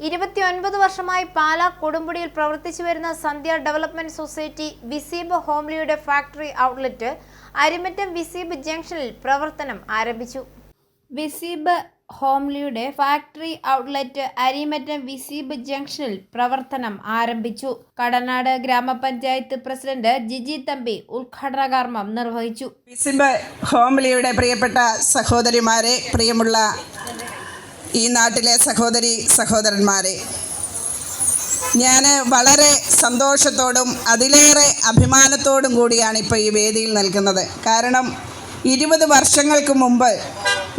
ഇരുപത്തിയൊൻപത് വർഷമായി പാലാ കൊടുമ്പുടിയിൽ പ്രവർത്തിച്ചു വരുന്ന സന്ധ്യ ഡെവലപ്മെന്റ് സൊസൈറ്റി വിസീബ് ഹോംലിയുടെ ഫാക്ടറി ഔട്ട്ലെറ്റ് അരിമറ്റം വിസീബ് ജംഗ്ഷനിൽ പ്രവർത്തനം ആരംഭിച്ചു. വിസീബ് ഹോംലിയുടെ ഫാക്ടറി ഔട്ട്ലെറ്റ് അരിമറ്റം വിസീബ് ജംഗ്ഷനിൽ പ്രവർത്തനം ആരംഭിച്ചു. കടനാട് ഗ്രാമപഞ്ചായത്ത് പ്രസിഡന്റ് ജിജി തമ്പി ഉദ്ഘാടന കർമ്മം നിർവഹിച്ചു. വിസിബ് ഹോംലിയുടെ പ്രിയപ്പെട്ട സഹോദരിമാരെ പ്രിയമുള്ള ഈ നാട്ടിലെ സഹോദരി സഹോദരന്മാരെ ഞാൻ വളരെ സന്തോഷത്തോടും അതിലേറെ അഭിമാനത്തോടും കൂടിയാണ് ഇപ്പോൾ ഈ വേദിയിൽ നിൽക്കുന്നത്. കാരണം ഇരുപത് വർഷങ്ങൾക്ക് മുമ്പ്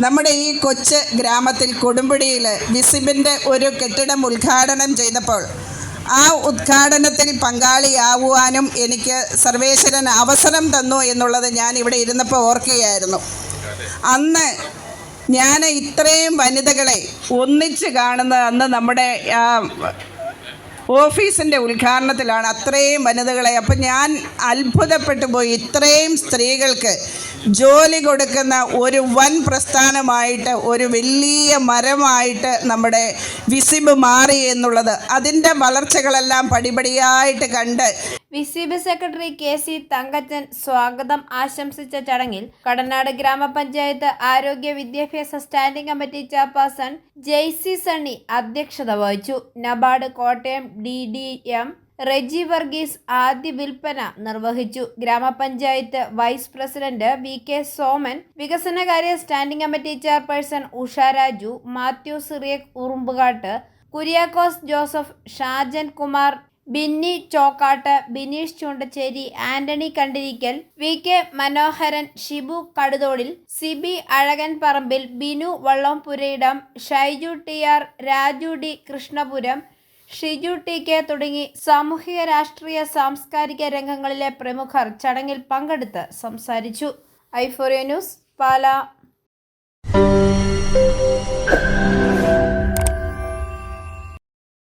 നമ്മുടെ ഈ കൊച്ച് ഗ്രാമത്തിൽ കൊടുമ്പിടിയിൽ വിസിബിന്റെ ഒരു കെട്ടിടം ഉദ്ഘാടനം ചെയ്തപ്പോൾ ആ ഉദ്ഘാടനത്തിൽ പങ്കാളിയാവുവാനും എനിക്ക് സർവേശ്വരൻ അവസരം തന്നു എന്നുള്ളത് ഞാൻ ഇവിടെ ഇരുന്നപ്പോൾ ഓർക്കുകയായിരുന്നു. അന്ന് ഞാൻ ഇത്രയും വനിതകളെ ഒന്നിച്ച് കാണുന്ന അന്ന് നമ്മുടെ ഓഫീസിന്റെ ഉദ്ഘാടനത്തിലാണ് അത്രയും വനിതകളെ. അപ്പം ഞാൻ അത്ഭുതപ്പെട്ടു പോയി. ഇത്രയും സ്ത്രീകൾക്ക് ജോലി കൊടുക്കുന്ന ഒരു വൻ പ്രസ്ഥാനമായിട്ട് ഒരു വലിയ മരമായിട്ട് നമ്മുടെ വിസിബ് മാറി എന്നുള്ളത്. അതിന്റെ വളർച്ചകളെല്ലാം പടിപടിയായിട്ട് കണ്ട് VCB secretary K C Thankachan സ്വാഗതം ആശംസിച്ച ചടങ്ങിൽ കടനാട് ഗ്രാമപഞ്ചായത്ത് ആരോഗ്യ വിദ്യാഭ്യാസ standing committee chairperson Jaicy Sunny അധ്യക്ഷത വഹിച്ചു. NABARD Kottayam D D M Reji Varghese ആദ്യ വിൽപ്പന നിർവഹിച്ചു. ഗ്രാമപഞ്ചായത്ത് vice president V K Soman വികസനകാര്യ standing committee chairperson Usha Raju Mathew Cyriac Urumbukattu Kuriakose Joseph Shajan Kumar Binny Chokkattu Bineesh Choondacherry Antony Kandirickal V. K. Manoharan Shibu Kaduthodil Siby Azhakanparambil Binu Vallampurayidam Shaiju T. R. Raju D. Krishnapuram Shiju T. K. തുടങ്ങി സാമൂഹിക രാഷ്ട്രീയ സാംസ്കാരിക രംഗങ്ങളിലെ പ്രമുഖർ ചടങ്ങിൽ പങ്കെടുത്ത് സംസാരിച്ചു. ഐഫോറിയ ന്യൂസ് പാല.